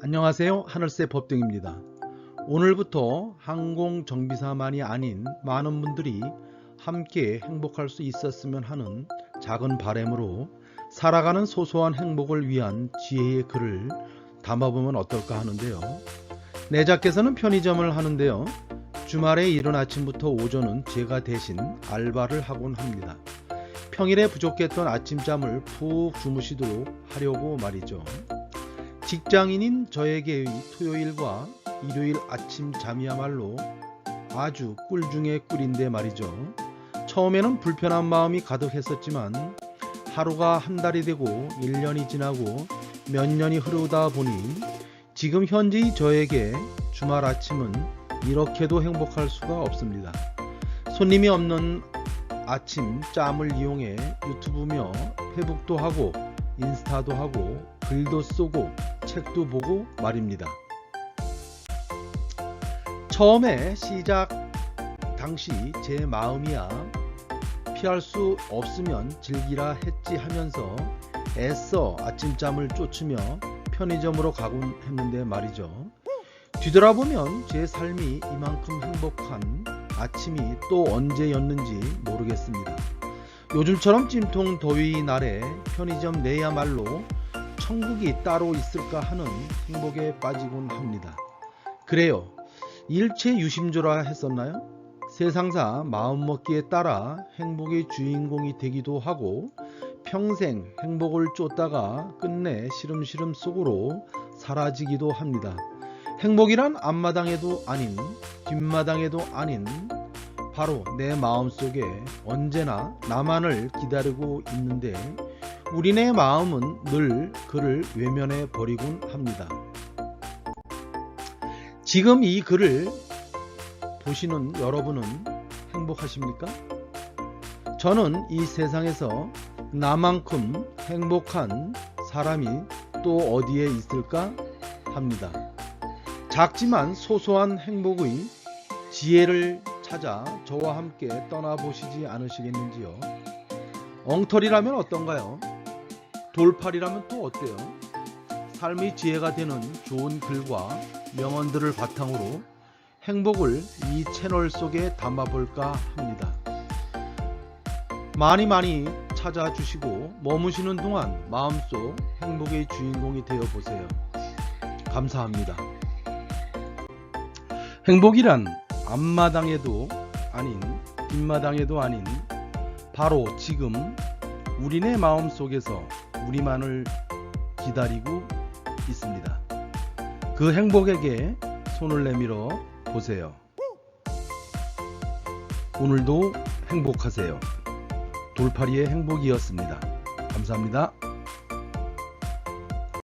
안녕하세요. 하늘새 법등입니다. 오늘부터 항공정비사만이 아닌 많은 분들이 함께 행복할 수 있었으면 하는 작은 바램으로 살아가는 소소한 행복을 위한 지혜의 글을 담아보면 어떨까 하는데요. 내자께서는 편의점을 하는데요. 주말에 이른 아침부터 오전은 제가 대신 알바를 하곤 합니다. 평일에 부족했던 아침잠을 푹 주무시도록 하려고 말이죠. 직장인인 저에게의 토요일과 일요일 아침 잠이야말로 아주 꿀 중의 꿀인데 말이죠. 처음에는 불편한 마음이 가득했었지만 하루가 한 달이 되고 1년이 지나고 몇 년이 흐르다 보니 지금 현재의 저에게 주말 아침은 이렇게도 행복할 수가 없습니다. 손님이 없는 아침 짬을 이용해 유튜브며 페북도 하고 인스타도 하고 글도 쓰고 책도 보고 말입니다. 처음에 시작 당시 제 마음이야 피할 수 없으면 즐기라 했지 하면서 애써 아침잠을 쫓으며 편의점으로 가곤 했는데 말이죠. 뒤돌아보면 제 삶이 이만큼 행복한 아침이 또 언제였는지 모르겠습니다. 요즘처럼 찜통 더위 날에 편의점 내야말로 천국이 따로 있을까 하는 행복에 빠지곤 합니다. 그래요. 일체 유심조라 했었나요? 세상사 마음먹기에 따라 행복의 주인공이 되기도 하고 평생 행복을 쫓다가 끝내 시름시름 속으로 사라지기도 합니다. 행복이란 앞마당에도 아닌 뒷마당에도 아닌 바로 내 마음속에 언제나 나만을 기다리고 있는데 우리네 마음은 늘 그를 외면해 버리곤 합니다. 지금 이 글을 보시는 여러분은 행복하십니까? 저는 이 세상에서 나만큼 행복한 사람이 또 어디에 있을까 합니다. 작지만 소소한 행복의 지혜를 찾아 저와 함께 떠나보시지 않으시겠는지요? 엉터리라면 어떤가요? 돌팔이라면 또 어때요? 삶의 지혜가 되는 좋은 글과 명언들을 바탕으로 행복을 이 채널 속에 담아볼까 합니다. 많이 많이 찾아주시고 머무시는 동안 마음속 행복의 주인공이 되어 보세요. 감사합니다. 행복이란 앞마당에도 아닌 뒷마당에도 아닌 바로 지금 우리네 마음 속에서 우리만을 기다리고 있습니다. 그 행복에게 손을 내밀어 보세요. 오늘도 행복하세요. 돌파리의 행복이었습니다. 감사합니다.